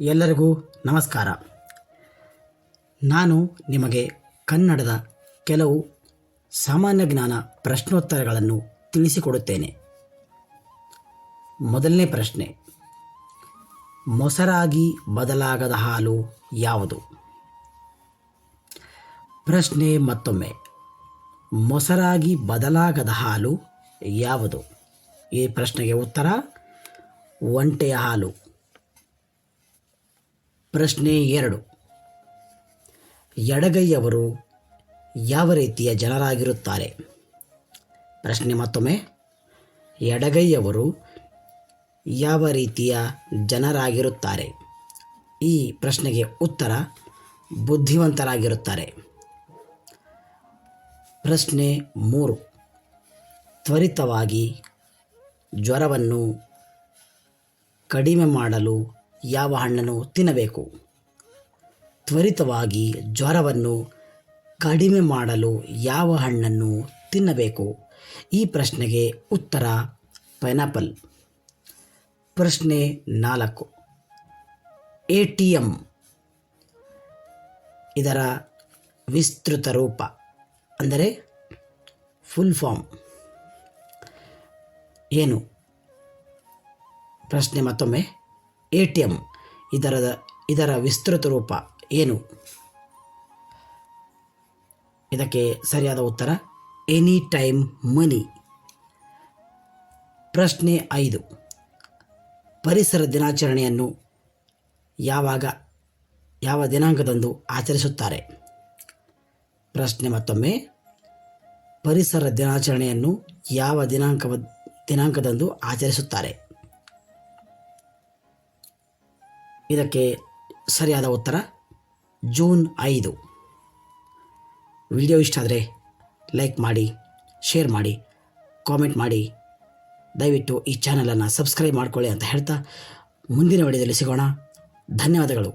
ಎಲ್ಲರಿಗೂ ನಮಸ್ಕಾರ. ನಾನು ನಿಮಗೆ ಕನ್ನಡದ ಕೆಲವು ಸಾಮಾನ್ಯ ಜ್ಞಾನ ಪ್ರಶ್ನೋತ್ತರಗಳನ್ನು ತಿಳಿಸಿಕೊಡುತ್ತೇನೆ. ಮೊದಲನೇ ಪ್ರಶ್ನೆ, ಮೊಸರಾಗಿ ಬದಲಾಗದ ಹಾಲು ಯಾವುದು? ಪ್ರಶ್ನೆ ಮತ್ತೊಮ್ಮೆ, ಮೊಸರಾಗಿ ಬದಲಾಗದ ಹಾಲು ಯಾವುದು? ಈ ಪ್ರಶ್ನೆಗೆ ಉತ್ತರ, ಒಂಟೆಯ ಹಾಲು. ಪ್ರಶ್ನೆ ಎರಡು. ಎಡಗೈಯವರು ಯಾವ ರೀತಿಯ ಜನರಾಗಿರುತ್ತಾರೆ? ಪ್ರಶ್ನೆ ಮತ್ತೊಮ್ಮೆ. ಎಡಗೈಯವರು ಯಾವ ರೀತಿಯ ಜನರಾಗಿರುತ್ತಾರೆ? ಈ ಪ್ರಶ್ನೆಗೆ ಉತ್ತರ ಬುದ್ಧಿವಂತರಾಗಿರುತ್ತಾರೆ. ಪ್ರಶ್ನೆ ಮೂರು. ತ್ವರಿತವಾಗಿ ಜ್ವರವನ್ನು ಕಡಿಮೆ ಮಾಡಲು ಯಾವ ಹಣ್ಣನ್ನು ತಿನ್ನಬೇಕು? ತ್ವರಿತವಾಗಿ ಜ್ವರವನ್ನು ಕಡಿಮೆ ಮಾಡಲು ಯಾವ ಹಣ್ಣನ್ನು ತಿನ್ನಬೇಕು? ಈ ಪ್ರಶ್ನೆಗೆ ಉತ್ತರ ಪೈನಾಪಲ್. ಪ್ರಶ್ನೆ ನಾಲ್ಕು. ಎ ಟಿ ಎಂ ಇದರ ವಿಸ್ತೃತ ರೂಪ ಅಂದರೆ ಫುಲ್ ಫಾರ್ಮ್. ಏನು? ಪ್ರಶ್ನೆ ಮತ್ತೊಮ್ಮೆ. ಎ ಟಿ ಎಂ ಇದರ ಇದರ ವಿಸ್ತೃತ ರೂಪ ಏನು? ಇದಕ್ಕೆ ಸರಿಯಾದ ಉತ್ತರ, ಎನಿ ಟೈಮ್ ಮನಿ. ಪ್ರಶ್ನೆ ಐದು. ಪರಿಸರ ದಿನಾಚರಣೆಯನ್ನು ಯಾವಾಗ, ಯಾವ ದಿನಾಂಕದಂದು ಆಚರಿಸುತ್ತಾರೆ? ಪ್ರಶ್ನೆ ಮತ್ತೊಮ್ಮೆ. ಪರಿಸರ ದಿನಾಚರಣೆಯನ್ನು ಯಾವ ದಿನಾಂಕ ದಿನಾಂಕದಂದು ಆಚರಿಸುತ್ತಾರೆ? ಇದಕ್ಕೆ ಸರಿಯಾದ ಉತ್ತರ ಜೂನ್ ಐದು. ವಿಡಿಯೋ ಇಷ್ಟ ಆದರೆ ಲೈಕ್ ಮಾಡಿ, ಶೇರ್ ಮಾಡಿ, ಕಾಮೆಂಟ್ ಮಾಡಿ. ದಯವಿಟ್ಟು ಈ ಚಾನಲನ್ನು ಸಬ್ಸ್ಕ್ರೈಬ್ ಮಾಡಿಕೊಳ್ಳಿ ಅಂತ ಹೇಳ್ತಾ ಮುಂದಿನ ವಿಡಿಯೋದಲ್ಲಿ ಸಿಗೋಣ. ಧನ್ಯವಾದಗಳು.